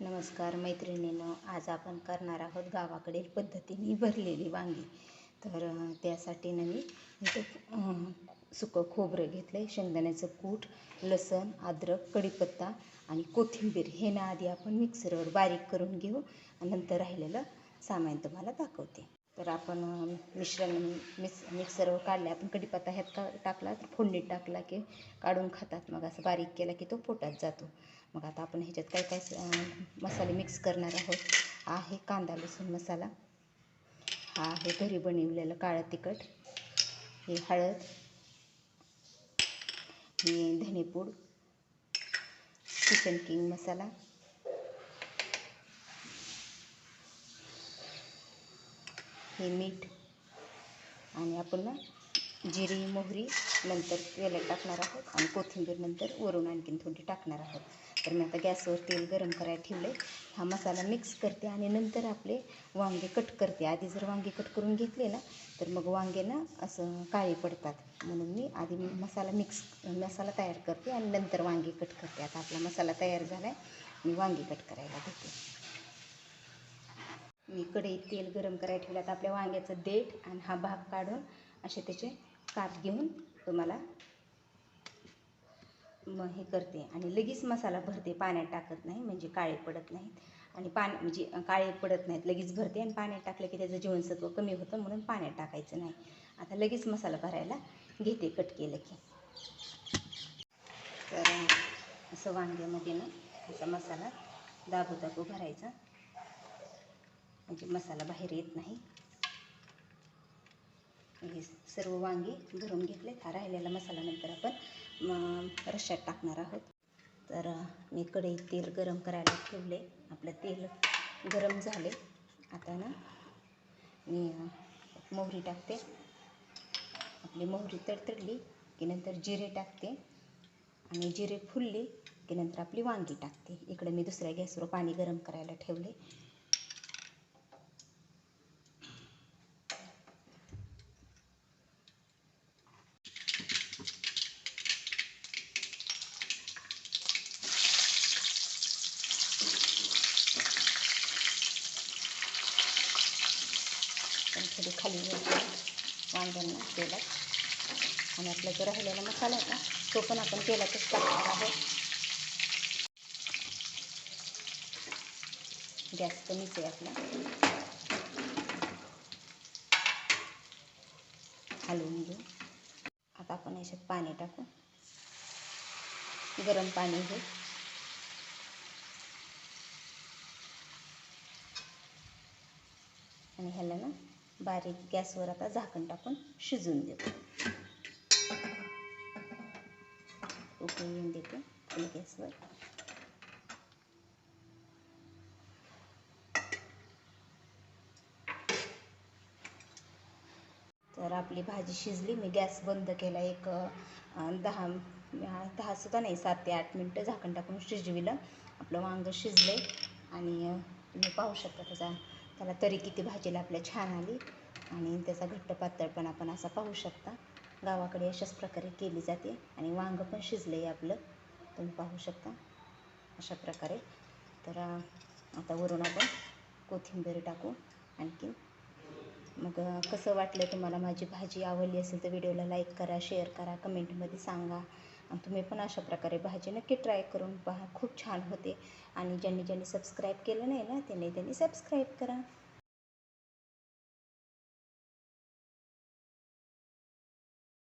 नमस्कार मैत्रिणींनो आज आपण करणार आहोत गावाकडील पद्धतीने भरलेली वांगी. तर त्यासाठी ना मी इथं सुकं खोबरं घेतलं आहे शेंगदाण्याचं कूट लसण अद्रक कढीपत्ता आणि कोथिंबीर. हे ना आधी आपण मिक्सरवर बारीक करून घेऊ नंतर राहिलेलं सामान तुम्हाला दाखवते. तर आपण मिश्रण मिक्स मिक्सरवर काढले आपण कढीपत्ता ह्यात का टाकला तर फोडणीत टाकला की काढून खातात. मग असं बारीक केला की तो पोटात जातो. मग आता आपण ह्याच्यात काय काय मसाले मिक्स करणार आहोत. हा आहे कांदा लसूण मसाला. हा आहे घरी बनवलेलं काळं तिखट. हे हळद. हे धनेपूड. Chicken king masala. हे मीठ. आणि आपण ना जिरी मोहरी नंतर तेलात टाकणार आहोत आणि कोथिंबीर नंतर वरून आणखीन थोडी टाकणार आहोत. तर मी आता गॅसवर तेल गरम करायला ठेवले हा मसाला मिक्स करते आणि नंतर आपले वांगे कट करते. आधी जर वांगे कट करून घेतले ना तर मग वांगे ना असं काळे पडतात. म्हणून मी आधी मसाला मिक्स मसाला तयार करते आणि नंतर वांगे कट करते. आता आपला मसाला तयार झाला आहे मी वांगे कट करायला घेते मी कढईत तेल गरम करायला ठेवलं आता आपल्या वांग्याचं देठ आणि हा भाग काढून असे त्याचे काप घेऊन तुम्हाला मग हे करते. आणि लगेच मसाला भरते. पाण्यात टाकत नाही म्हणजे काळे पडत नाहीत. आणि पाणी म्हणजे काळे पडत नाहीत लगेच भरते. आणि पाण्यात टाकलं की त्याचं जीवनसत्व कमी होतं म्हणून पाण्यात टाकायचं नाही. आता लगेच मसाला भरायला घेते कट केलं की. तर असं वांग्यामध्ये ना असा मसाला दाबू दाबू भरायचा. म्हणजे मसाला बाहेर येत नाही. हे सर्व वांगी गरम घेतले. हा राहिलेला मसाला नंतर आपण रश्यात टाकणार आहोत. तर मी कढईत तेल गरम करायला ठेवले. आपलं तेल गरम झाले. आता ना मी मोहरी टाकते. आपली मोहरी तडतडली की नंतर जिरे टाकते. आणि जिरे फुलले की नंतर आपली वांगी टाकते. इकडे मी दुसऱ्या गॅसवर पाणी गरम करायला ठेवले. थोडी खाली वांग्यांना तेलात आणि आपला जो राहिलेला मसाला आहे ना तो पण आपण तेलातच टाकणार आहोत. गॅस कमीच आहे आपला. हलवून घेऊ. आता आपण याच्यात पाणी टाकू. गरम पाणी घेऊ. आणि ह्याला ना बारीक गॅसवर आता झाकण टाकून शिजून देतो. उकळी येऊन देते फुल गॅसवर. तर आपली भाजी शिजली मी गॅस बंद केला एक दहा दहा सुद्धा नाही सात ते आठ मिनटं झाकण टाकून शिजविलं. आपलं वांगं शिजलं आणि तुम्ही पाहू शकता त्याचा त्याला तरी किती भाजीला आपल्या छान आली. आणि त्याचा घट्ट पातळपणा पण असा पाहू शकता. गावाकडे अशाच प्रकारे केली जाते. आणि वांगं पण शिजलं आहे आपलं. तुम्ही पाहू शकता. अशा प्रकारे. तर आता वरून आपण कोथिंबीर टाकू. आणखी मग कसं वाटलं तुम्हाला माझी भाजी आवडली असेल तर व्हिडिओला लाईक करा शेअर करा कमेंटमध्ये सांगा. तुम्ही पण अशा प्रकारे भाजी नक्की ट्राय करून पहा. खूप छान होते. आणि ज्यांनी ज्यांनी सबस्क्राईब केलं नाही ना त्यांनी त्यांनी सबस्क्राईब करा.